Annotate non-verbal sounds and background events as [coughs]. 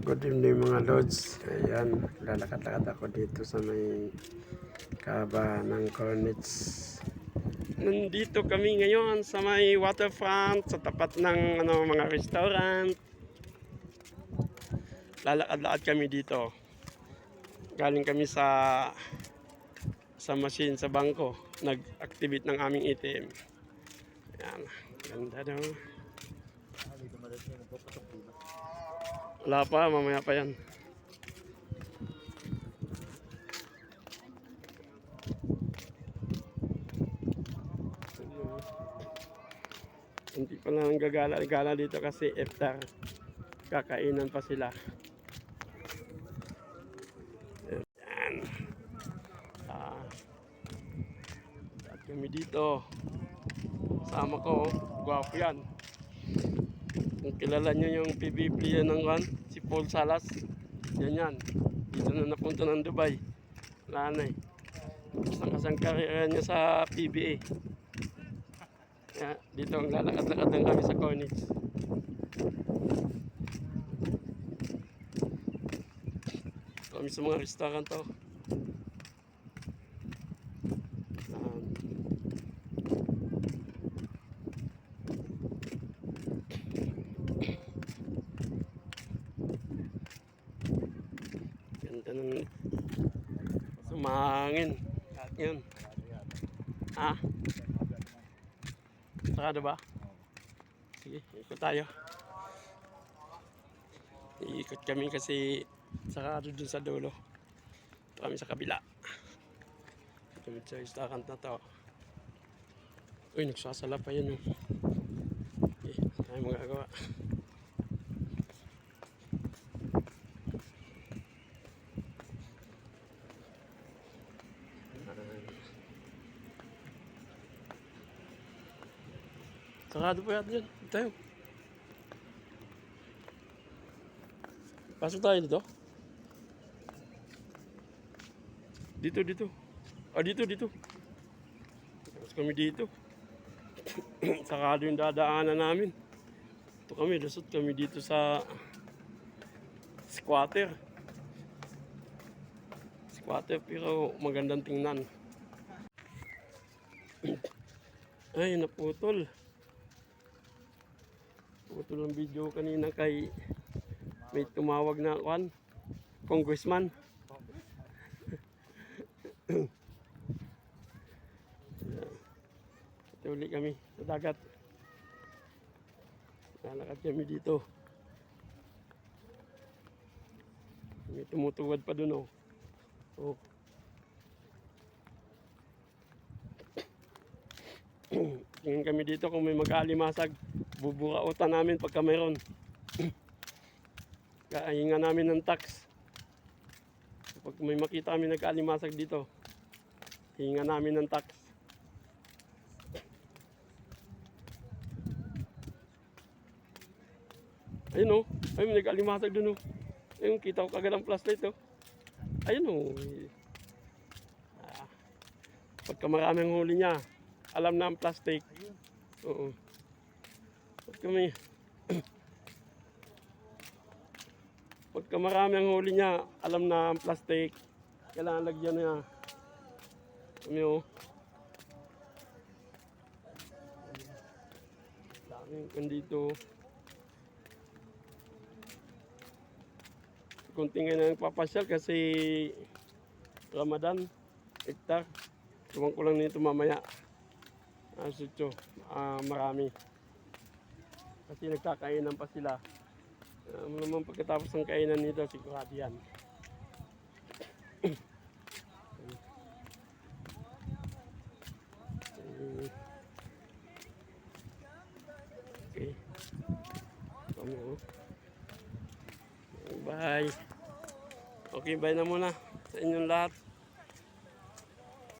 Good evening mga lods. Ayan, lalakad-lakad ako dito sa may kaba ng Cornets. Nandito kami ngayon sa may waterfront sa tapat ng ano, mga restaurant. Lalakad-lakad kami dito. Galing kami sa sa machine sa bangko. Nag-activate ng aming ATM. Ayan, ganda daw. Wala pa, mamaya pa yan. Hindi pa lang gagala-gala dito kasi after kakainan pa sila. Yan. Ah. At kami dito. Sama ko, gwapo yan. Kung kilala nyo yung PB player ng one, si Paul Salas, yan yan. Dito na napunta ng Dubai. Wala na eh. Kasang-kasang karera niya sa PBA. Kaya dito ang lalakad-lakad lang kami sa Cornix. Kami sa mga restaurant to. Um, Ganda ng Lahat yun. Ah? Sarado ba? Sige, ikot tayo. Iikot kami kasi sarado dun sa dulo. Ito kami sa kabila. Kami sa restaurant na to. Uy, nagsasala pa. Oh. Okay, tayo magagawa. Sarado pa yata yan. Tayo. Pasok tayo dito. Dito, dito. Ah, dito, dito. Tapos kami dito. [coughs] Sarado yung dadaanan namin. Ito kami, lusot kami dito sa squatter. Squatter pero magandang tingnan. [coughs] Ay, naputol. Putol ang video kanina kay may tumawag na kwan, congressman. Ito uli kami sa dagat. Lalakad kami dito. May tumutuwad pa dun oh. Oh. Tingin kami dito kung may mag-aalimasag. Buburautan namin pagka mayroon. [clears throat] Kahinga namin ng tax. Pag may makita kami nag-aalimasag dito, hinga namin ng tax. Ayun oh, ay may nag-alimasag dun oh. Ayun, kita ko kagad ang flashlight oh. Ayun oh. Ah, pagka marami ang huli niya, alam na ang plastic. Oo. Pagka may... [clears throat] Pagka marami ang huli niya, alam na ang plastic. Kailangan lagyan niya. Kami oh. Daming kandito. Kunti nga na nagpapasyal kasi Ramadan, iktar. Tuwang ko lang nito mamaya. Ah, sutyo. Ah, marami. Kasi nagkakainan pa sila. Um, naman pagkatapos ng kainan nito, sigurado yan. [clears throat] okay. Kami oh. Bye. Okay, bye na muna sa inyong lahat.